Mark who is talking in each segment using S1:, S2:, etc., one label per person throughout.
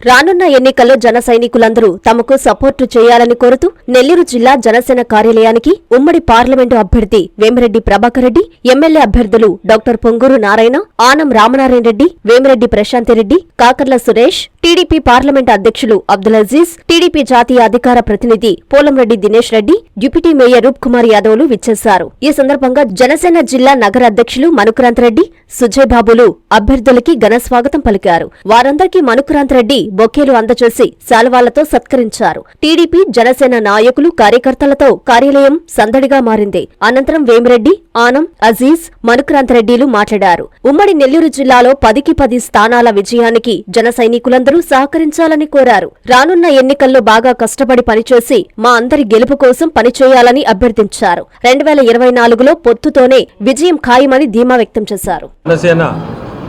S1: రానున్న ఎన్నికల్లో జన సైనికులందరూ తమకు సపోర్టు చేయాలని కోరుతూ నెల్లూరు జిల్లా జనసేన కార్యాలయానికి ఉమ్మడి పార్లమెంటు అభ్యర్థి వేమిరెడ్డి ప్రభాకర్ రెడ్డి ఎమ్మెల్యే అభ్యర్థులు doctor Ponguru Narayana Anam Ramanarayana Reddy Vemireddy Prashanthi Reddy Kakarla Suresh TDP parliament అధ్యక్షులు అబ్దుల్ అజీజ్ టీడీపీ జాతీయ అధికార ప్రతినిధి పోలంరెడ్డి దినేష్ రెడ్డి డిప్యూటీ మేయర్ రూప్ కుమార్ యాదవ్లు విచ్చేశారు. ఈ సందర్భంగా జనసేన జిల్లా నగర అధ్యక్షులు మనుకురాంత్ రెడ్డి సుజయ్ బాబులు అభ్యర్థులకి ఘన స్వాగతం పలికారు. వారందరికీ మనుకురాంత్ రెడ్డి బొకేలు అందజేసి శాలువాలతో సత్కరించారు. టీడీపీ జనసేన నాయకులు కార్యకర్తలతో కార్యాలయం సందడిగా మారింది. అనంతరం వేమిరెడ్డి ఆనం అజీజ్ మనుకురాంత్ రెడ్డిలు మాట్లాడారు. ఉమ్మడి నెల్లూరు జిల్లాలో పదికి పది స్థానాల విజయానికి జన సైనికులందరూ సహకరించాలని కోరారు. రానున్న ఎన్నికల్లో బాగా కష్టపడి పనిచేసి మా అందరి గెలుపు కోసం పనిచేయాలని అభ్యర్థించారు. రెండు వేల ఇరవై నాలుగులో పొత్తుతోనే విజయం ఖాయమని ధీమా వ్యక్తం చేశారు.
S2: జనసేన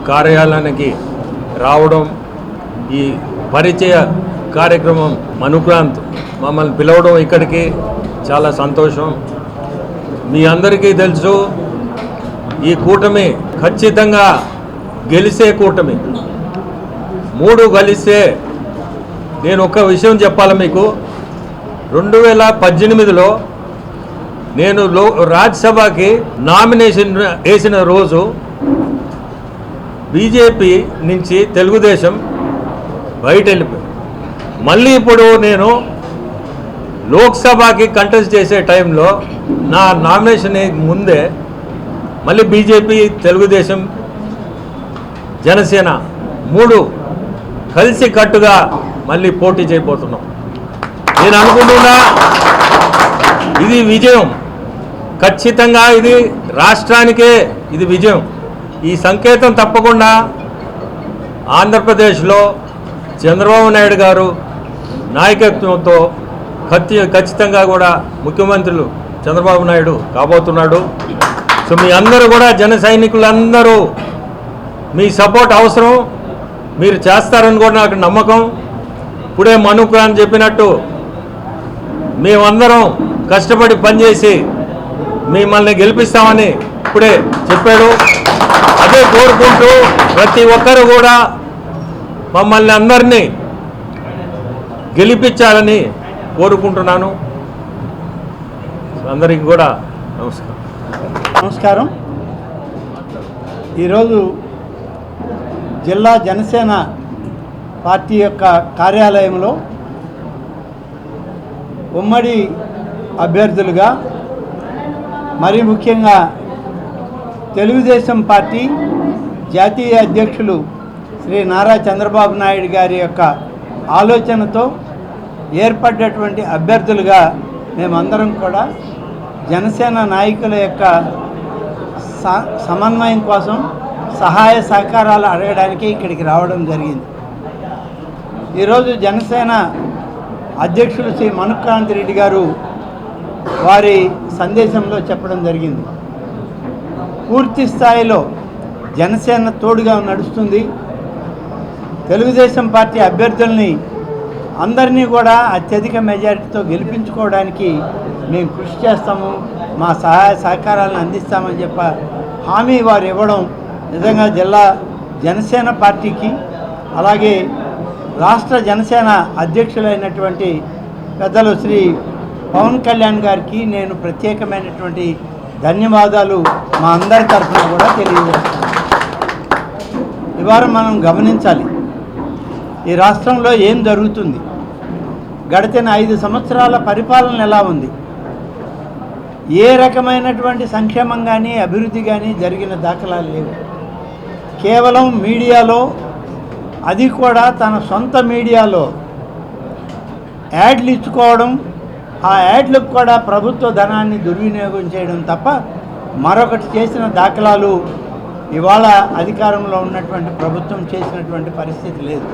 S2: కార్యాలయానికి రావడం ఈ పరిచయ కార్యక్రమం మనుక్రాంత్ మమ్మల్ని పిలవడం ఇక్కడికి చాలా సంతోషం. మీ అందరికీ తెలుసు ఈ కూటమి ఖచ్చితంగా గెలిచే కూటమి. మూడు కలిస్తే నేను ఒక విషయం చెప్పాలి మీకు? రెండు వేల పద్దెనిమిదిలో నేను లో రాజ్యసభకి నామినేషన్ వేసిన రోజు బీజేపీ నుంచి తెలుగుదేశం బయట వెళ్ళిపోయింది మళ్ళీ ఇప్పుడు నేను లోక్సభకి కంటెస్ట్ చేసే టైంలో నా నామినేషన్ ముందే మళ్ళీ బీజేపీ తెలుగుదేశం జనసేన మూడు కలిసి కట్టుగా మళ్ళీ పోటీ చేయబోతున్నాం. నేను అనుకుంటున్నా ఇది విజయం. ఖచ్చితంగా ఇది రాష్ట్రానికే ఇది విజయం. ఈ సంకేతం తప్పకుండా ఆంధ్రప్రదేశ్లో చంద్రబాబు నాయుడు గారు నాయకత్వంతో ఖచ్చి ఖచ్చితంగా కూడా ముఖ్యమంత్రులు చంద్రబాబు నాయుడు కాబోతున్నాడు. సో మీ అందరూ కూడా జన సైనికులందరూ మీ సపోర్ట్ అవసరం. మీరు చేస్తారని కూడా నాకు నమ్మకం. ఇప్పుడే మనుకురాని చెప్పినట్టు మేమందరం కష్టపడి పనిచేసి మిమ్మల్ని గెలిపిస్తామని ఇప్పుడే చెప్పాడు. అదే కోరుకుంటూ ప్రతి ఒక్కరు కూడా మమ్మల్ని అందరినీ గెలిపించాలని కోరుకుంటున్నాను. అందరికీ కూడా నమస్కారం.
S3: నమస్కారం. ఈరోజు జిల్లా జనసేన పార్టీ యొక్క కార్యాలయంలో ఉమ్మడి అభ్యర్థులుగా మరి ముఖ్యంగా తెలుగుదేశం పార్టీ జాతీయ అధ్యక్షులు శ్రీ నారా చంద్రబాబు నాయుడు గారి యొక్క ఆలోచనతో ఏర్పడ్డటువంటి అభ్యర్థులుగా మేమందరం కూడా జనసేన నాయకుల యొక్క సమన్వయం కోసం సహాయ సహకారాలు అడగడానికి ఇక్కడికి రావడం జరిగింది. ఈరోజు జనసేన అధ్యక్షులు శ్రీ మనుక్రాంతి రెడ్డి గారు వారి సందేశంలో చెప్పడం జరిగింది. పూర్తి స్థాయిలో జనసేన తోడుగా నడుస్తుంది. తెలుగుదేశం పార్టీ అభ్యర్థుల్ని అందరినీ కూడా అత్యధిక మెజారిటీతో గెలిపించుకోవడానికి మేము కృషి చేస్తాము. మా సహాయ సహకారాలను అందిస్తామని చెప్ప హామీ వారు ఇవ్వడం నిజంగా జిల్లా జనసేన పార్టీకి అలాగే రాష్ట్ర జనసేన అధ్యక్షులైనటువంటి పెద్దలు శ్రీ పవన్ కళ్యాణ్ గారికి నేను ప్రత్యేకమైనటువంటి ధన్యవాదాలు మా అందరి తరఫున కూడా తెలియజేస్తాను ఇవాళ మనం గమనించాలి ఈ రాష్ట్రంలో ఏం జరుగుతుంది? గడిచిన ఐదు సంవత్సరాల పరిపాలన ఎలా ఉంది? ఏ రకమైనటువంటి సంక్షేమం కానీ అభివృద్ధి కానీ జరిగిన దాఖలాలు లేవు. కేవలం మీడియాలో అది కూడా తన సొంత మీడియాలో. యాడ్లు ఇచ్చుకోవడం ఆ యాడ్లకు కూడా ప్రభుత్వ ధనాన్ని దుర్వినియోగం చేయడం తప్ప మరొకటి చేసిన దాఖలాలు ఇవాళ అధికారంలో ఉన్నటువంటి ప్రభుత్వం చేసినటువంటి పరిస్థితి లేదు.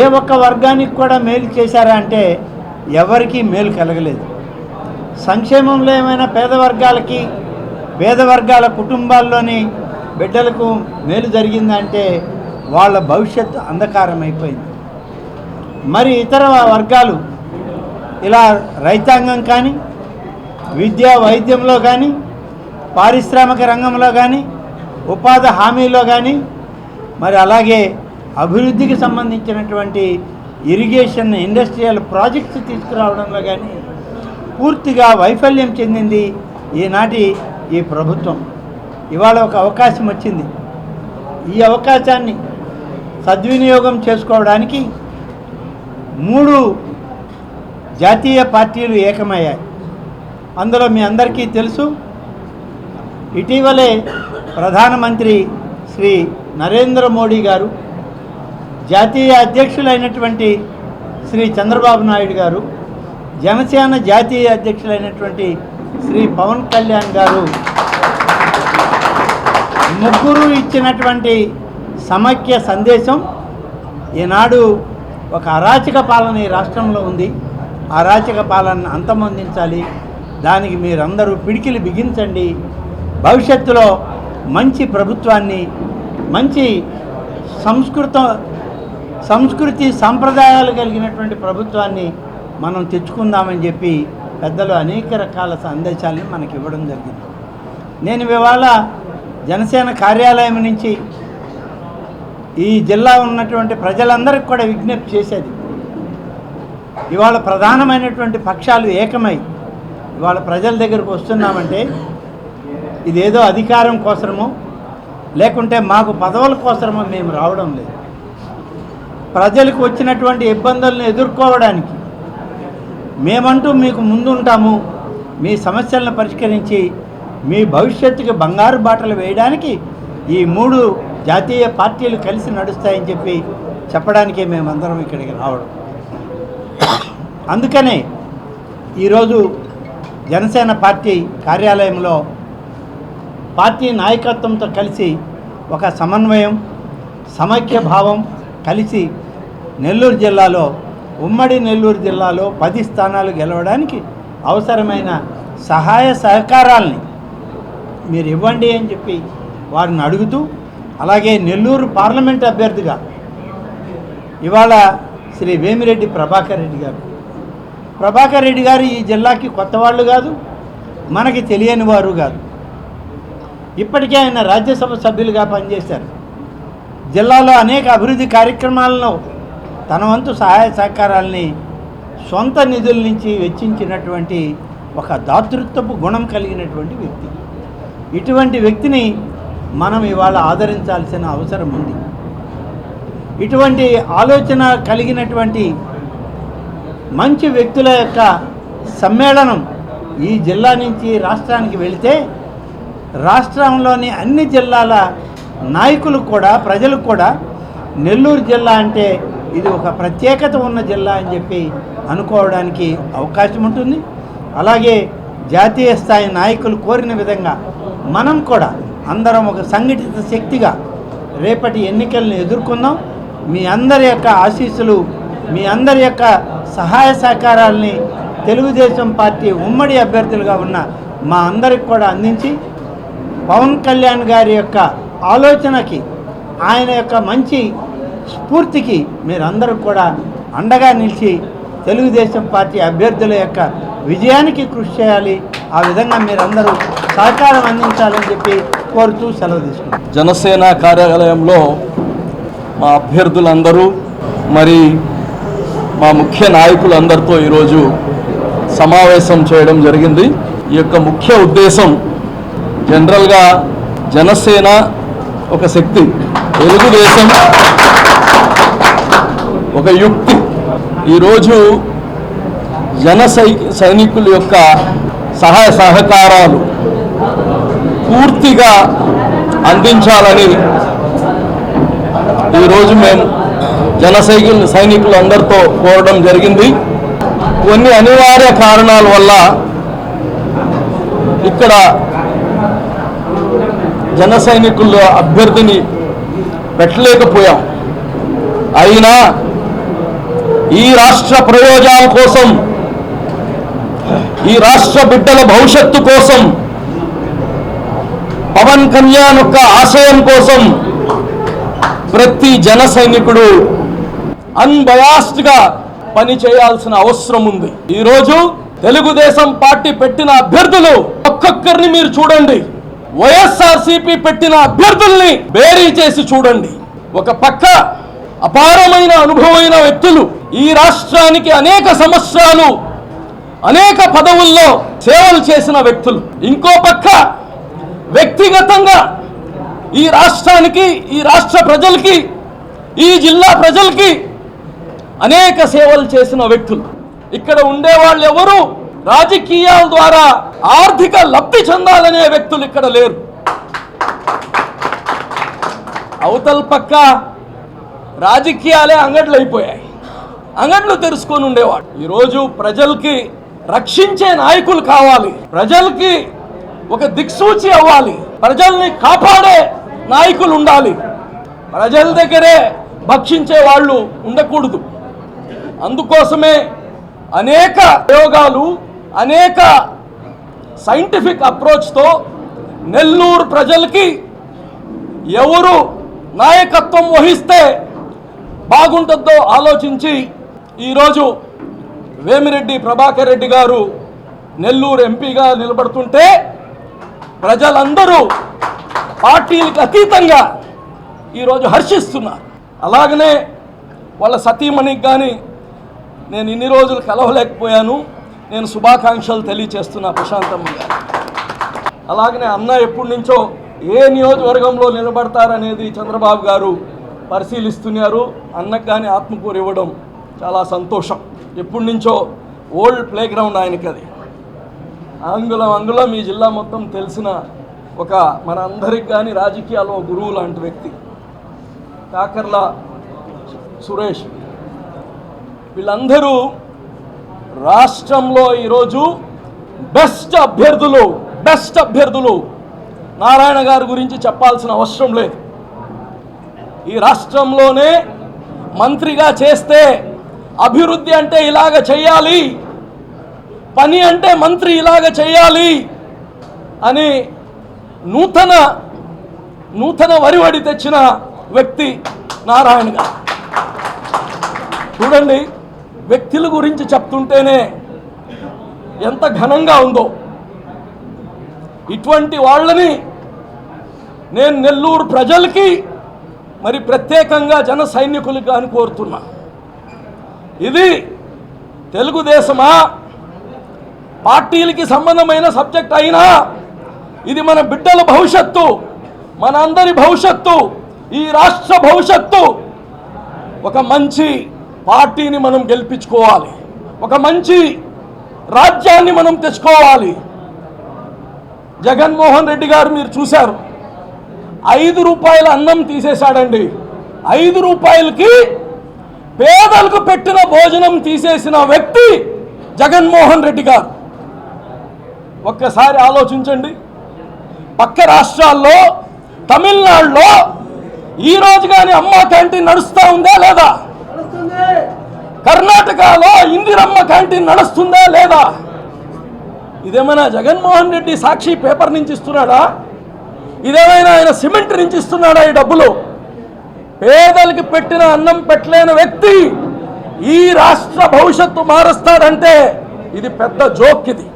S3: ఏ ఒక్క వర్గానికి కూడా మేలు చేశారా అంటే ఎవరికీ మేలు కలగలేదు. సంక్షేమంలో ఏమైనా పేద వర్గాలకి పేద వర్గాల కుటుంబాల్లోని బిడ్డలకు మేలు జరిగిందంటే వాళ్ళ భవిష్యత్తు అంధకారం అయిపోయింది మరి ఇతర వర్గాలు ఇలా రైతాంగం కానీ విద్యా వైద్యంలో కానీ పారిశ్రామిక రంగంలో కానీ ఉపాధి హామీలో కానీ మరి అలాగే అభివృద్ధికి సంబంధించినటువంటి ఇరిగేషన్ ఇండస్ట్రియల్ ప్రాజెక్ట్స్ తీసుకురావడంలో కానీ పూర్తిగా వైఫల్యం చెందింది ఈనాటి ఈ ప్రభుత్వం. ఇవాళ ఒక అవకాశం వచ్చింది. ఈ అవకాశాన్ని సద్వినియోగం చేసుకోవడానికి మూడు జాతీయ పార్టీలు ఏకమయ్యాయి. అందులో మీ అందరికీ తెలుసు ఇటీవలే ప్రధానమంత్రి శ్రీ నరేంద్ర మోడీ గారు జాతీయ అధ్యక్షులైనటువంటి శ్రీ చంద్రబాబు నాయుడు గారు జనసేన జాతీయ అధ్యక్షులైనటువంటి శ్రీ పవన్ కళ్యాణ్ గారు ముగ్గురు ఇచ్చినటువంటి సమైక్య సందేశం ఈనాడు ఒక అరాచక పాలన ఈ రాష్ట్రంలో ఉంది. అరాచక పాలన అంతమొందించాలి. దానికి మీరందరూ పిడికిలు బిగించండి. భవిష్యత్తులో మంచి ప్రభుత్వాన్ని మంచి సంస్కృత సంస్కృతి సాంప్రదాయాలు కలిగినటువంటి ప్రభుత్వాన్ని మనం తెచ్చుకుందామని చెప్పి పెద్దలు అనేక రకాల సందేశాలను మనకి ఇవ్వడం జరిగింది. నేను ఇవాళ జనసేన కార్యాలయం నుంచి ఈ జిల్లా ఉన్నటువంటి ప్రజలందరికీ కూడా విజ్ఞప్తి చేసేది. ఇవాళ ప్రధానమైనటువంటి పక్షాలు ఏకమై ఇవాళ ప్రజల దగ్గరకు వస్తున్నామంటే ఇదేదో అధికారం కోసమో లేకుంటే మాకు పదవుల కోసమో మేము రావడం లేదు. ప్రజలకు వచ్చినటువంటి ఇబ్బందులను ఎదుర్కోవడానికి మేమంటూ మీకు ముందుంటాము. మీ సమస్యలను పరిష్కరించి మీ భవిష్యత్తుకి బంగారు బాటలు వేయడానికి ఈ మూడు జాతీయ పార్టీలు కలిసి నడుస్తాయని చెప్పి చెప్పడానికే మేమందరం ఇక్కడికి రావడం. అందుకనే ఈరోజు జనసేన పార్టీ కార్యాలయంలో పార్టీ నాయకత్వంతో కలిసి ఒక సమన్వయం సమైక్య భావం కలిసి నెల్లూరు జిల్లాలో ఉమ్మడి నెల్లూరు జిల్లాలో పది స్థానాలు గెలవడానికి అవసరమైన సహాయ సహకారాల్ని మీరు ఇవ్వండి అని చెప్పి వారిని అడుగుతూ అలాగే నెల్లూరు పార్లమెంట్ అభ్యర్థిగా ఇవాళ శ్రీ వేమిరెడ్డి ప్రభాకర్ రెడ్డి గారు. ప్రభాకర్ రెడ్డి గారు ఈ జిల్లాకి కొత్త వాళ్ళు కాదు మనకి తెలియని వారు కాదు. ఇప్పటికే ఆయన రాజ్యసభ సభ్యులుగా పనిచేశారు. జిల్లాలో అనేక అభివృద్ధి కార్యక్రమాలను తన వంతు సహాయ సహకారాల్ని సొంత నిధుల నుంచి వెచ్చించినటువంటి ఒక దాతృత్వపు గుణం కలిగినటువంటి వ్యక్తి. ఇటువంటి వ్యక్తిని మనం ఇవాళ ఆదరించాల్సిన అవసరం ఉంది. ఇటువంటి ఆలోచన కలిగినటువంటి మంచి వ్యక్తుల యొక్క సమ్మేళనం ఈ జిల్లా నుంచి రాష్ట్రానికి వెళితే రాష్ట్రంలోని అన్ని జిల్లాల నాయకులు కూడా ప్రజలు కూడా నెల్లూరు జిల్లా అంటే ఇది ఒక ప్రత్యేకత ఉన్న జిల్లా అని చెప్పి అనుకోవడానికి అవకాశం ఉంటుంది. అలాగే జాతీయ స్థాయి నాయకులు కోరిన విధంగా మనం కూడా అందరం ఒక సంఘటిత శక్తిగా రేపటి ఎన్నికలను ఎదుర్కొందాం. మీ అందరి యొక్క ఆశీస్సులు మీ అందరి యొక్క సహాయ సహకారాలని తెలుగుదేశం పార్టీ ఉమ్మడి అభ్యర్థులుగా ఉన్న మా అందరికి కూడా అందించి పవన్ కళ్యాణ్ గారి యొక్క ఆలోచనకి ఆయన యొక్క మంచి స్ఫూర్తికి మీరందరూ కూడా అండగా నిలిచి తెలుగుదేశం పార్టీ అభ్యర్థుల యొక్క విజయానికి కృషి చేయాలి. ఆ విధంగా మీరందరూ సహకారం అందించాలని చెప్పి కోరుతూ సెలవు తీసుకుంటాం
S4: జనసేన కార్యాలయంలో మా అభ్యర్థులందరూ మరి మా ముఖ్య నాయకులందరితో ఈరోజు సమావేశం చేయడం జరిగింది. ఈ యొక్క ముఖ్య ఉద్దేశం జనరల్గా జనసేన ఒక శక్తి తెలుగుదేశం ఒక యుక్తి. ఈరోజు జన సైనికుల యొక్క సహాయ సహకారాలు పూర్తిగా అందించాలని ఈరోజు మేము జన సైకిల్ సైనికులందరితో కోరడం జరిగింది. కొన్ని అనివార్య కారణాల వల్ల ఇక్కడ జన సైనికుల అభ్యర్థిని పెట్టలేకపోయాం. అయినా ఈ రాష్ట్ర ప్రయోజనాల కోసం ఈ రాష్ట్ర బిడ్డల భవిష్యత్తు కోసం పవన్ కళ్యాణ్ యొక్క ఆశయం కోసం ప్రతి జన సైనికుడు అన్బయాస్డ్గా పని చేయాల్సిన అవసరం ఉంది. ఈరోజు తెలుగుదేశం పార్టీ పెట్టిన అభ్యర్థులు ఒక్కొక్కరిని మీరు చూడండి. వైఎస్ఆర్సీపీ పెట్టిన అభ్యర్థుల్ని బేరీ చేసి చూడండి. ఒక పక్క అపారమైన అనుభవమైన వ్యక్తులు ఈ రాష్ట్రానికి అనేక సంవత్సరాలు అనేక పదవుల్లో సేవలు చేసిన వ్యక్తులు. ఇంకో పక్క వ్యక్తిగతంగా ఈ రాష్ట్రానికి ఈ రాష్ట్ర ప్రజలకి ఈ జిల్లా ప్రజలకి అనేక సేవలు చేసిన వ్యక్తులు. ఇక్కడ ఉండే వాళ్ళు ఎవరు? రాజకీయాల ద్వారా ఆర్థిక లబ్ధి చెందాలనే వ్యక్తులు ఇక్కడ లేరు. అవతల పక్క రాజకీయాలే అంగడ్లు అయిపోయాయి అంగడ్లు తెరుచుకొని ఉండేవాడు ఈరోజు ప్రజలకి రక్షించే నాయకులు కావాలి. ప్రజలకి ఒక దిక్సూచి అవ్వాలి. ప్రజల్ని కాపాడే నాయకులు ఉండాలి. ప్రజల దగ్గరే భక్షించే వాళ్ళు ఉండకూడదు. అందుకోసమే అనేక ప్రయోగాలు అనేక సైంటిఫిక్ అప్రోచ్తో నెల్లూరు ప్రజలకి ఎవరు నాయకత్వం వహిస్తే బాగుంటుందో ఆలోచించి ఈరోజు వేమిరెడ్డి ప్రభాకర్ రెడ్డి గారు నెల్లూరు ఎంపీగా నిలబడుతుంటే ప్రజలందరూ పార్టీలకు అతీతంగా ఈరోజు హర్షిస్తున్నారు. అలాగనే వాళ్ళ సతీమణికి కానీ నేను ఇన్ని రోజులు కలవలేకపోయాను. నేను శుభాకాంక్షలు తెలియచేస్తున్నా ప్రశాంతమ్మ గారు. అలాగనే అన్న ఎప్పటి నుంచో ఏ నియోజకవర్గంలో నిలబడతారనేది చంద్రబాబు గారు పరిశీలిస్తున్నారు. అన్నకు కానీ ఆత్మకూరు ఇవ్వడం చాలా సంతోషం. ఎప్పటి నుంచో ఓల్డ్ ప్లే గ్రౌండ్ ఆయనకి అది అంగుళం అంగుళం ఈ జిల్లా మొత్తం తెలిసిన ఒక మన అందరికి కానీ రాజకీయాల్లో గురువు లాంటి వ్యక్తి. కాకర్ల సురేష్. వీళ్ళందరూ రాష్ట్రంలో ఈరోజు బెస్ట్ అభ్యర్థులు బెస్ట్ అభ్యర్థులు. నారాయణ గారి గురించి చెప్పాల్సిన అవసరం లేదు. ఈ రాష్ట్రంలోనే మంత్రిగా చేస్తే అభివృద్ధి అంటే ఇలాగ చేయాలి పని అంటే మంత్రి ఇలాగ చేయాలి అని నూతన నూతన వరివడి తెచ్చిన వ్యక్తి నారాయణ గారు. చూడండి వ్యక్తుల గురించి చెప్తుంటేనే ఎంత ఘనంగా ఉందో. ఇటువంటి వాళ్ళని నేను నెల్లూరు ప్రజలకి మరి ప్రత్యేకంగా జన సైనికులు కానీ కోరుతున్నాను ఇది తెలుగుదేశమా? పార్టీలకి సంబంధమైన సబ్జెక్ట్ అయినా ఇది మన బిడ్డల భవిష్యత్తు మన అందరి భవిష్యత్తు ఈ రాష్ట్ర భవిష్యత్తు. ఒక మంచి పార్టీని మనం గెలిపించుకోవాలి. ఒక మంచి రాజ్యాన్ని మనం తెచ్చుకోవాలి. జగన్మోహన్ రెడ్డి గారు మీరు చూశారు. ఐదు రూపాయల అన్నం తీసేశాడండి. ఐదు రూపాయలకి పేదలకు పెట్టిన భోజనం తీసేసిన వ్యక్తి జగన్మోహన్ రెడ్డి గారు. ఒక్కసారి ఆలోచించండి. పక్క రాష్ట్రాల్లో తమిళనాడులో ఈ రోజు కానీ అమ్మ క్యాంటీన్ నడుస్తూ ఉందా లేదా? కర్ణాటకలో ఇందిరమ్మ క్యాంటీన్ నడుస్తుందా లేదా? ఇదేమైనా జగన్మోహన్ రెడ్డి సాక్షి పేపర్ నుంచి ఇస్తున్నాడా? ఇదేమైనా ఆయన సిమెంట్ నుంచి ఇస్తున్నాడా ఈ డబ్బులు? పేదలకి పెట్టిన అన్నం పెట్టలేని వ్యక్తి ఈ రాష్ట్ర భవిష్యత్తు మారుస్తాడంటే ఇది పెద్ద జోక్ ఇది.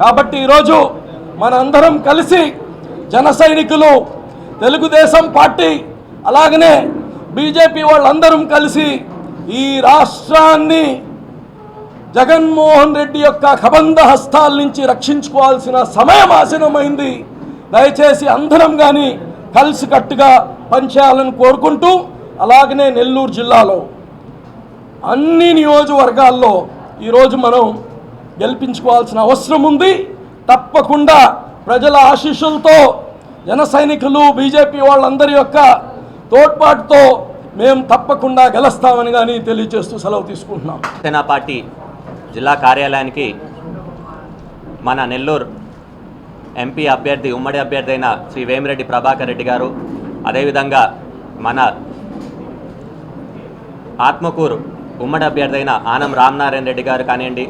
S4: కాబట్టి ఈరోజు మనందరం కలిసి జన సైనికులు తెలుగుదేశం పార్టీ అలాగనే బీజేపీ వాళ్ళందరం కలిసి ఈ రాష్ట్రాన్ని జగన్మోహన్ రెడ్డి యొక్క కబంధ హస్తాల నుంచి రక్షించుకోవాల్సిన సమయం ఆసనమైంది. దయచేసి అందరం కానీ కలిసికట్టుగా పనిచేయాలని కోరుకుంటూ అలాగనే నెల్లూరు జిల్లాలో అన్ని నియోజకవర్గాల్లో ఈరోజు మనం గెలిపించుకోవాల్సిన అవసరం ఉంది. తప్పకుండా ప్రజల ఆశీస్సులతో జన సైనికులు బీజేపీ వాళ్ళందరి యొక్క తోడ్పాటుతో మేము తప్పకుండా గెలుస్తామని కానీ తెలియజేస్తూ సెలవు తీసుకుంటున్నాం.
S5: సేనా పార్టీ జిల్లా కార్యాలయానికి మన నెల్లూరు ఎంపీ అభ్యర్థి ఉమ్మడి అభ్యర్థి అయిన శ్రీ వేమిరెడ్డి ప్రభాకర్ రెడ్డి గారు అదేవిధంగా మన ఆత్మకూరు ఉమ్మడి అభ్యర్థి అయిన ఆనం రామనారాయణ రెడ్డి గారు కానివ్వండి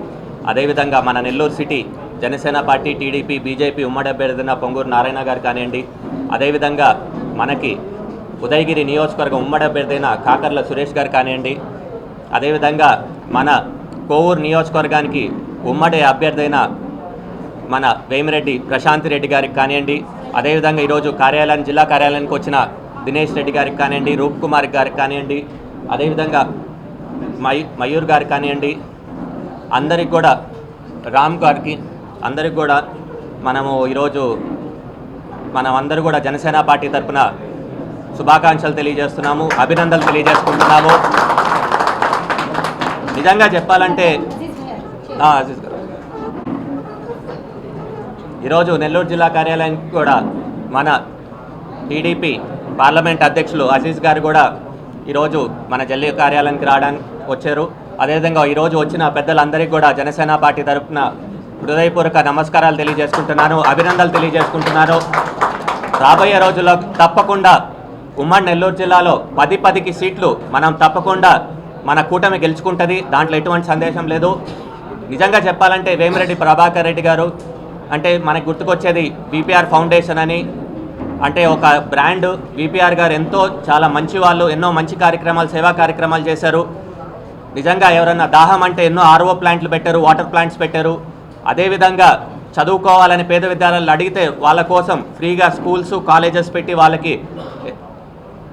S5: అదేవిధంగా మన Nellore city Janasena party TDP BJP ఉమ్మడి అభ్యర్థి అయిన పొంగూరు నారాయణ గారు కానివ్వండి అదేవిధంగా మనకి ఉదయగిరి నియోజకవర్గం ఉమ్మడి అభ్యర్థి అయిన కాకర్ల సురేష్ గారు కానివ్వండి అదేవిధంగా మన కోవూరు నియోజకవర్గానికి ఉమ్మడి అభ్యర్థి అయిన మన వేమిరెడ్డి ప్రశాంత్ రెడ్డి గారికి కానివ్వండి అదేవిధంగా ఈరోజు కార్యాలయం జిల్లా కార్యాలయానికి వచ్చిన దినేష్ రెడ్డి గారికి కానివ్వండి రూప్ కుమార్ గారికి కానివ్వండి అదేవిధంగా మై మయూర్ గారికి కానివ్వండి అందరికి కూడా రామ్ గారికి అందరికి కూడా మనము ఈరోజు మనం అందరూ కూడా జనసేన పార్టీ తరఫున శుభాకాంక్షలు తెలియజేస్తున్నాము అభినందనలు తెలియజేసుకుంటున్నాము. నిజంగా చెప్పాలంటే ఈరోజు నెల్లూరు జిల్లా కార్యాలయానికి కూడా మన టీడీపీ పార్లమెంట్ అధ్యక్షులు అజీజ్ గారు కూడా ఈరోజు మన జిల్లా కార్యాలయానికి రావడానికి వచ్చారు. అదేవిధంగా ఈరోజు వచ్చిన పెద్దలందరికీ కూడా జనసేన పార్టీ తరఫున హృదయపూర్వక నమస్కారాలు తెలియజేసుకుంటున్నాను అభినందనలు తెలియజేసుకుంటున్నాను. రాబోయే రోజుల్లో తప్పకుండా ఉమ్మడి నెల్లూరు జిల్లాలో పది పదికి సీట్లు మనం తప్పకుండా మన కూటమి గెలుచుకుంటుంది. దాంట్లో ఎటువంటి సందేశం లేదు. నిజంగా చెప్పాలంటే వేమిరెడ్డి ప్రభాకర్ రెడ్డి గారు అంటే మనకు గుర్తుకొచ్చేది విపిఆర్ ఫౌండేషన్ అని. అంటే ఒక బ్రాండ్ విపిఆర్ గారు ఎంతో చాలా మంచి వాళ్ళు ఎన్నో మంచి కార్యక్రమాలు సేవా కార్యక్రమాలు చేశారు. నిజంగా ఎవరన్నా దాహం అంటే ఎన్నో ఆర్ఓ ప్లాంట్లు పెట్టారు వాటర్ ప్లాంట్స్ పెట్టారు. అదేవిధంగా చదువుకోవాలని పేద విద్యాలయాలు అడిగితే వాళ్ళ కోసం ఫ్రీగా స్కూల్స్ కాలేజెస్ పెట్టి వాళ్ళకి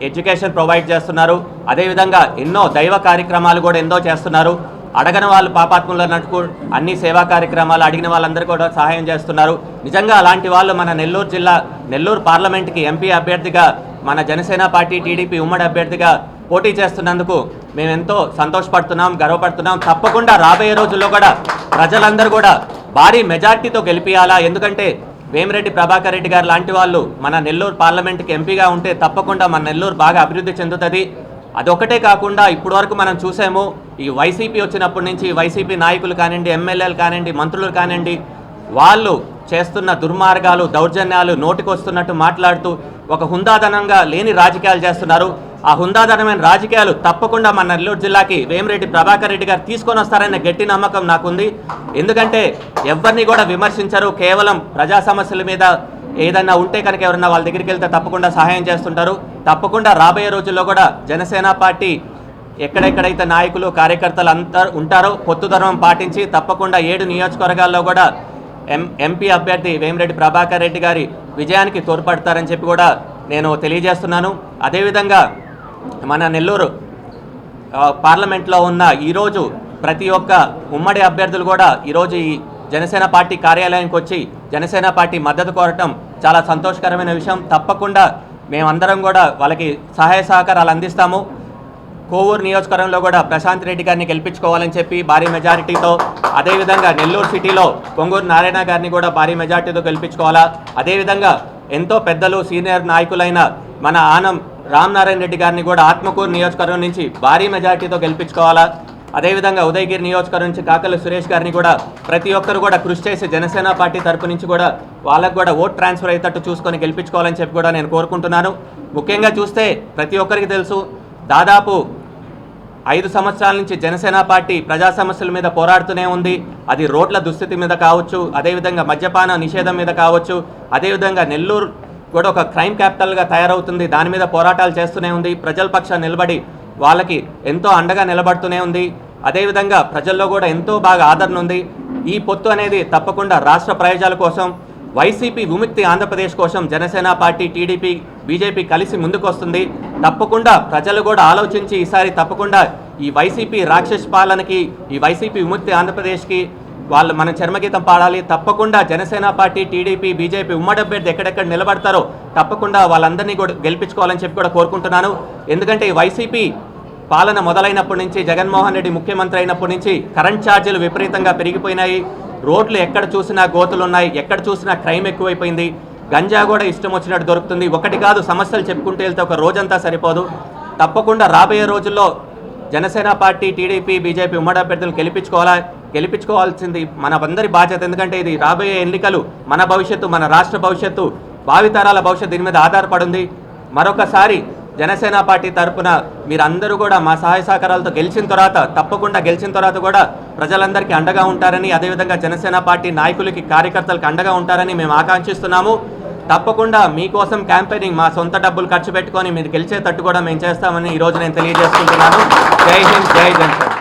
S5: ఎడ్యుకేషన్ ప్రొవైడ్ చేస్తున్నారు. అదేవిధంగా ఎన్నో దైవ కార్యక్రమాలు కూడా ఎన్నో చేస్తున్నారు. అడగని వాళ్ళు పాపాత్ములు అన్నట్టు అన్ని సేవా కార్యక్రమాలు అడిగిన వాళ్ళందరూ కూడా సహాయం చేస్తున్నారు. నిజంగా అలాంటి వాళ్ళు మన నెల్లూరు జిల్లా నెల్లూరు పార్లమెంట్కి ఎంపీ అభ్యర్థిగా మన జనసేన పార్టీ టీడీపీ ఉమ్మడి అభ్యర్థిగా పోటీ చేస్తున్నందుకు మేము ఎంతో సంతోషపడుతున్నాం గర్వపడుతున్నాం. తప్పకుండా రాబోయే రోజుల్లో కూడా ప్రజలందరూ కూడా భారీ మెజార్టీతో గెలిపియాలా? ఎందుకంటే వేమిరెడ్డి ప్రభాకర్ రెడ్డి గారు లాంటి వాళ్ళు మన నెల్లూరు పార్లమెంట్కి ఎంపీగా ఉంటే తప్పకుండా మన నెల్లూరు బాగా అభివృద్ధి చెందుతుంది. అదొకటే కాకుండా ఇప్పుడు వరకు మనం చూసాము ఈ వైసీపీ వచ్చినప్పటి నుంచి వైసీపీ నాయకులు కానివ్వండి ఎమ్మెల్యేలు కానివ్వండి మంత్రులు కానివ్వండి వాళ్ళు చేస్తున్న దుర్మార్గాలు దౌర్జన్యాలు నోటికొస్తున్నట్టు మాట్లాడుతూ ఒక హుందాదనంగా లేని రాజకీయాలు చేస్తున్నారు. ఆ హుందాదనమైన రాజకీయాలు తప్పకుండా మన నెల్లూరు జిల్లాకి వేమిరెడ్డి ప్రభాకర్ రెడ్డి గారు తీసుకొని వస్తారనే గట్టి నమ్మకం నాకుంది. ఎందుకంటే ఎవరిని కూడా విమర్శించరు కేవలం ప్రజా సమస్యల మీద ఏదన్నా ఉంటే కనుక ఎవరన్నా వాళ్ళ దగ్గరికి వెళ్తే తప్పకుండా సహాయం చేస్తుంటారు. తప్పకుండా రాబోయే రోజుల్లో కూడా జనసేన పార్టీ ఎక్కడెక్కడైతే నాయకులు కార్యకర్తలు అంతా ఉంటారో పొత్తు ధర్మం పాటించి తప్పకుండా ఏడు నియోజకవర్గాల్లో కూడా ఎం ఎంపీ అభ్యర్థి వేమిరెడ్డి ప్రభాకర్ రెడ్డి గారి విజయానికి తోడ్పడతారని చెప్పి కూడా నేను తెలియజేస్తున్నాను. అదేవిధంగా మన నెల్లూరు పార్లమెంట్లో ఉన్న ఈరోజు ప్రతి ఒక్క ఉమ్మడి అభ్యర్థులు కూడా ఈరోజు ఈ జనసేన పార్టీ కార్యాలయానికి వచ్చి జనసేన పార్టీ మద్దతు కోరటం చాలా సంతోషకరమైన విషయం. తప్పకుండా మేమందరం కూడా వాళ్ళకి సహాయ సహకారాలు అందిస్తాము. కోవూరు నియోజకవర్గంలో కూడా ప్రశాంత్ రెడ్డి గారిని గెలిపించుకోవాలని చెప్పి భారీ మెజారిటీతో అదేవిధంగా నెల్లూరు సిటీలో పొంగూరు నారాయణ గారిని కూడా భారీ మెజారిటీతో గెలిపించుకోవాలా? అదేవిధంగా ఎంతో పెద్దలు సీనియర్ నాయకులైన మన ఆనం రామనారాయణ రెడ్డి గారిని కూడా ఆత్మకూరు నియోజకవర్గం నుంచి భారీ మెజారిటీతో గెలిపించుకోవాలా? అదేవిధంగా ఉదయగిరి నియోజకవర్గం నుంచి కాకల సురేష్ గారిని కూడా ప్రతి ఒక్కరు కూడా కృషి చేసి జనసేన పార్టీ తరపు నుంచి కూడా వాళ్ళకు కూడా ఓట్ ట్రాన్స్ఫర్ అయ్యేటట్టు చూసుకొని గెలిపించుకోవాలని చెప్పి కూడా నేను కోరుకుంటున్నాను. ముఖ్యంగా చూస్తే ప్రతి ఒక్కరికి తెలుసు దాదాపు ఐదు సంవత్సరాల నుంచి జనసేన పార్టీ ప్రజా సమస్యల మీద పోరాడుతూనే ఉంది. అది రోడ్ల దుస్థితి మీద కావచ్చు అదేవిధంగా మద్యపాన నిషేధం మీద కావచ్చు అదేవిధంగా నెల్లూరు కూడా ఒక క్రైమ్ క్యాపిటల్గా తయారవుతుంది. దాని మీద పోరాటాలు చేస్తూనే ఉంది. ప్రజల పక్షాన్ని నిలబడి వాళ్ళకి ఎంతో అండగా నిలబడుతూనే ఉంది. అదేవిధంగా ప్రజల్లో కూడా ఎంతో బాగా ఆదరణ ఉంది. ఈ పొత్తు అనేది తప్పకుండా రాష్ట్ర ప్రయోజనాల కోసం వైసీపీ విముక్తి ఆంధ్రప్రదేశ్ కోసం జనసేన పార్టీ టీడీపీ బీజేపీ కలిసి ముందుకొస్తుంది. తప్పకుండా ప్రజలు కూడా ఆలోచించి ఈసారి తప్పకుండా ఈ వైసీపీ రాక్షస్ పాలనకి ఈ వైసీపీ విముక్తి ఆంధ్రప్రదేశ్కి వాళ్ళు మనం చర్మగీతం పాడాలి. తప్పకుండా జనసేన పార్టీ టీడీపీ బీజేపీ ఉమ్మడి అభ్యర్థి ఎక్కడెక్కడ నిలబడతారో తప్పకుండా వాళ్ళందరినీ కూడా గెలిపించుకోవాలని చెప్పి కూడా కోరుకుంటున్నాను. ఎందుకంటే ఈ వైసీపీ పాలన మొదలైనప్పటి నుంచి జగన్మోహన్ రెడ్డి ముఖ్యమంత్రి అయినప్పటి నుంచి కరెంట్ ఛార్జీలు విపరీతంగా పెరిగిపోయినాయి. రోడ్లు ఎక్కడ చూసినా గోతులు ఉన్నాయి ఎక్కడ చూసినా క్రైమ్ ఎక్కువైపోయింది. గంజా కూడా ఇష్టం వచ్చినట్టు దొరుకుతుంది. ఒకటి కాదు సమస్యలు చెప్పుకుంటూ వెళ్తే ఒక రోజంతా సరిపోదు. తప్పకుండా రాబోయే రోజుల్లో జనసేన పార్టీ టీడీపీ బీజేపీ ఉమ్మడి అభ్యర్థులు గెలిపించుకోవాలా? గెలిపించుకోవాల్సింది మన అందరి బాధ్యత. ఎందుకంటే ఇది రాబోయే ఎన్నికలు మన భవిష్యత్తు మన రాష్ట్ర భవిష్యత్తు భావితరాల భవిష్యత్తు దీని మీద ఆధారపడి ఉంది. మరొకసారి జనసేన పార్టీ తరపున మీరందరూ కూడా మా సహాయ సహకారాలతో గెలిచిన తర్వాత తప్పకుండా గెలిచిన తర్వాత కూడా ప్రజలందరికీ అండగా ఉంటారని అదేవిధంగా జనసేన పార్టీ నాయకులకి కార్యకర్తలకు అండగా ఉంటారని మేము ఆకాంక్షిస్తున్నాము. తప్పకుండా మీకోసం క్యాంపెయినింగ్ మా సొంత డబ్బులు ఖర్చు పెట్టుకొని మీరు గెలిచేటట్టు కూడా మేము చేస్తామని ఈరోజు నేను తెలియజేసుకుంటున్నాను. జై హింద్ జై జనసేన.